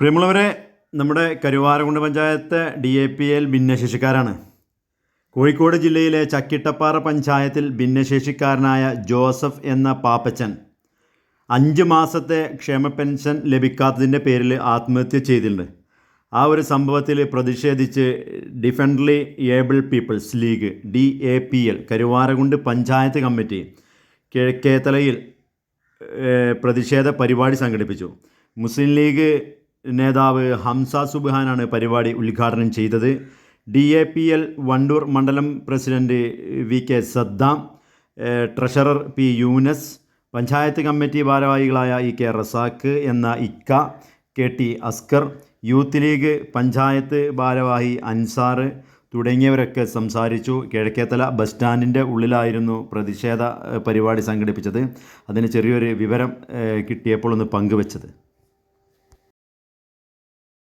പ്രിയമുള്ളവരെ നമ്മുടെ Karuvarakundu panchayat D A P L ഭിന്നശേഷിക്കാരാണ്. Kozhikode ജില്ലയിലെ ചക്കിട്ടപ്പാറ പഞ്ചായത്തിൽ ഭിന്നശേഷിക്കാരനായ ജോസഫ് എന്ന പാപ്പച്ചൻ അഞ്ച് മാസത്തെ ക്ഷേമ പെൻഷൻ ലഭിക്കാത്തതിന്റെ പേരിൽ ആത്മഹത്യ ചെയ്തിട്ടുണ്ട്. ആ ഒരു സംഭവത്തിൽ പ്രതിഷേധിച്ച് differently able peoples league D A P L Karuvarakundu panchayat committee കിഴക്കേത്തലയിൽ പ്രതിഷേധ പരിപാടി സംഘടിപ്പിച്ചു. മുസ്ലിം ലീഗ് നേതാവ് ഹംസ സുബ്ഹാനാണ് പരിപാടി ഉദ്ഘാടനം ചെയ്തത്. D A P L Wandoor മണ്ഡലം president V K Saddam treasurer P Yunus panchayat committee ഭാരവാഹികളായ ഇ കെ റസാക്ക് എന്ന ഇക്ക K T Askar youth league panchayat ഭാരവാഹി അൻസാർ തുടങ്ങിയവരൊക്കെ സംസാരിച്ചു. കിഴക്കേത്തല ബസ് സ്റ്റാൻഡിന്റെ ഉള്ളിലായിരുന്നു പ്രതിഷേധ പരിപാടി സംഘടിപ്പിച്ചത്. അതിന് ചെറിയൊരു വിവരം കിട്ടിയപ്പോൾ ഒന്ന് പങ്കുവച്ചത്.